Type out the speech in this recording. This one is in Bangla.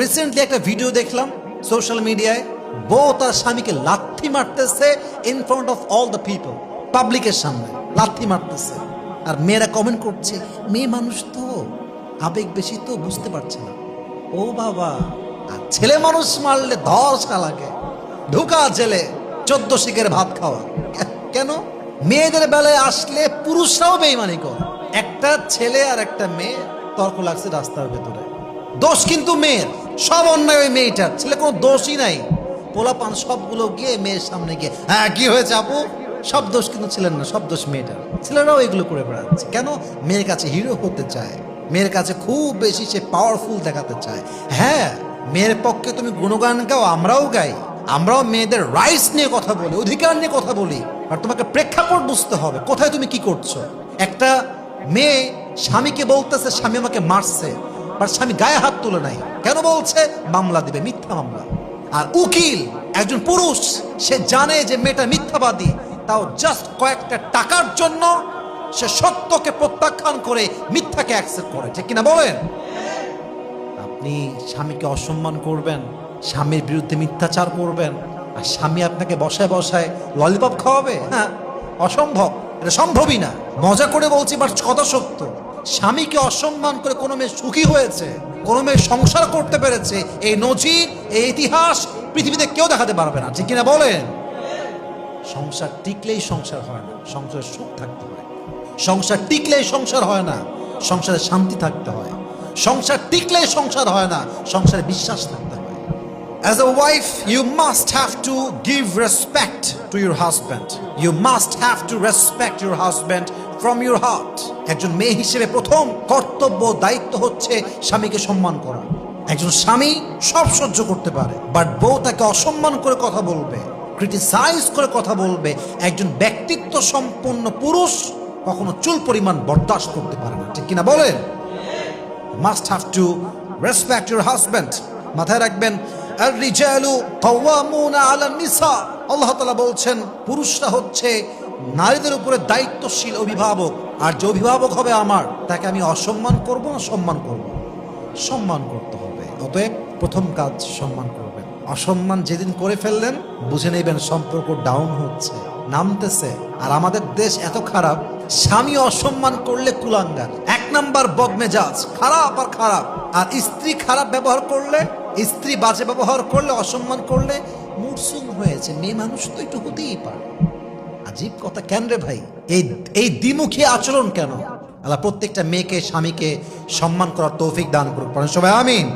রিসেন্টলি একটা ভিডিও দেখলাম সোশ্যাল মিডিয়ায় বউ তার স্বামীকে লাথি মারতেছে in front of all the people পাবলিকের সামনে, লাথি মারতেছে। আর মেয়েরা কমেন্ট করছে, মেয়ে মানুষ তো, আবেগ বেশি তো বুঝতে পারছে না। ও বাবা, আর ছেলে মানুষ মারলে ধর শালাকে ঢুকা জেলে, চোদ্দ শিখের ভাত খাওয়া। কেন? মেয়েদের বেলায় আসলে পুরুষরাও বেইমানি করে। একটা ছেলে আর একটা মেয়ে তর্ক লাগছে রাস্তার ভেতরে। দোষ কিন্তু মেয়ের। সব অন্যায় ওই মেয়েটার। ছেলে কোনো দোষই নাই। পোলাপান সবগুলো গিয়ে মেয়ের সামনে গিয়ে হ্যাঁ কি হয়েছে আপু? সব দোষ কিন্তু ছিলেন না, সব দোষ মেয়েটার। ছেলেরাও এগুলো করে বেড়াচ্ছে। কেন? মেয়ের কাছে হিরো হতে চায়। মেয়ের কাছে খুব বেশি সে পাওয়ারফুল দেখাতে চায়। হ্যাঁ মেয়ের পক্ষে তুমি গুণগান গাও, আমরাও গাই। আমরাও মেয়েদের রাইটস নিয়ে কথা বলি, অধিকার নিয়ে কথা বলি। আর তোমাকে প্রেক্ষাপট বুঝতে হবে, কোথায় তুমি কি করছ? একটা মেয়ে স্বামীকে বলতেছে, স্বামী আমাকে মারছে। আর স্বামী গায়ে হাত তুলে নাই। কেন বলছে? মামলা দিবে, মিথ্যা মামলা। আর উকিল, একজন পুরুষ, সে জানে যে মেয়েটা মিথ্যাবাদী, তাও জাস্ট কয়েকটা টাকার জন্য সে সত্যকে প্রত্যাখ্যান করে মিথ্যাকে অ্যাকসেপ্ট করে। ঠিক কিনা বলেন? আপনি স্বামীকে অসম্মান করবেন, স্বামীর বিরুদ্ধে মিথ্যাচার করবেন, আর স্বামী আপনাকে বসায় বসায় ললিপপ খাওয়াবে? হ্যাঁ অসম্ভব। এটা সম্ভবই না। মজা করে বলছি বাট কথা সত্য। স্বামীকে অসম্মান করে কোনো মেয়ে সুখী হয়েছে কোনো মেয়ে সংসার করতে পেরেছে এই নজির এই ইতিহাস পৃথিবীতে কেউ দেখাতে পারবে না। ঠিক কিনা বলেন? সংসার টিকলেই সংসার হয় না সংসারে সুখ থাকতে হয়। সংসার টিকলেই সংসার হয় না সংসারে শান্তি থাকতে হয়। সংসার টিকলেই সংসার হয় না সংসারে বিশ্বাস থাকতে হয়। As a wife, you must have to give respect to your husband. You must have to respect your husband from your heart. একজন মেয়ে হিসেবে প্রথম কর্তব্য দায়িত্ব হচ্ছে স্বামীকে সম্মান করা। একজন স্বামী সব সহ্য করতে পারে বাট বউ তাকে অসম্মান করে কথা বলবে ক্রিটিসাইজ করে কথা বলবে। একজন ব্যক্তিত্ব সম্পন্ন পুরুষ কখনো চুল পরিমাণ বরদাস্ত করতে পারে না। ঠিক কিনা বলেন? Must have to respect your husband মাথায় রাখবেন নিসা আল্লাহ বলছেন, পুরুষরা হচ্ছে নারীদের উপরে দায়িত্বশীল অভিভাবক। আর যে অভিভাবক হবে আমার, তাকে আমি অসম্মান করব না সম্মান করব? সম্মান করতে হবে। অতএব প্রথম কাজ সম্মান করবেন। অসম্মান যেদিন করে ফেললেন, বুঝে নেবেন সম্পর্ক ডাউন হচ্ছে, নামতেছে। আর আমাদের দেশ এত খারাপ, স্বামী অসম্মান করলে কুলাঙ্গার। এক নাম্বার বদমেজাজ, খারাপ আর খারাপ। আর স্ত্রী খারাপ ব্যবহার করলে, স্ত্রী বাজে ব্যবহার করলে, অসম্মান করলে, মুরসুম হয়েছে। মেয়ে মানুষ তো একটু হতেই পারে। আজীব কথা কেন রে ভাই? এই এই দ্বিমুখী আচরণ কেন? আল্লাহ প্রত্যেকটা মেয়েকে, স্বামীকে সম্মান করার তৌফিক দান করুক। সবাই, আমিন।